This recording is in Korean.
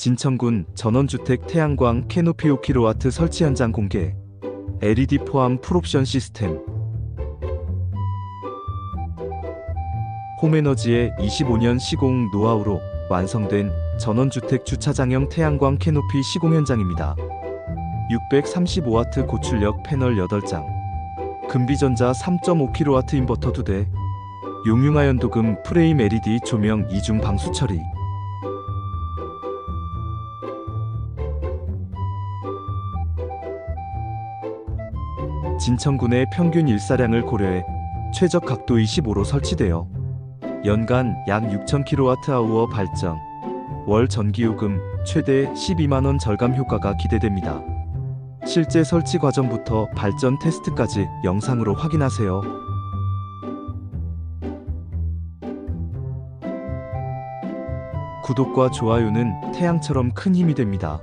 진천군 전원주택 태양광 캐노피 5kW 설치 현장 공개. LED 포함 풀옵션 시스템. 홈에너지의 25년 시공 노하우로 완성된 전원주택 주차장형 태양광 캐노피 시공 현장입니다. 635W 고출력 패널 8장. 금비전자 3.5kW 인버터 2대. 용융하연 도금 프레임 LED 조명 이중 방수 처리. 진천군의 평균 일사량을 고려해 최적 각도 25로 설치되어 연간 약 6,000kWh 발전, 월 전기요금 최대 12만원 절감 효과가 기대됩니다. 실제 설치 과정부터 발전 테스트까지 영상으로 확인하세요. 구독과 좋아요는 태양처럼 큰 힘이 됩니다.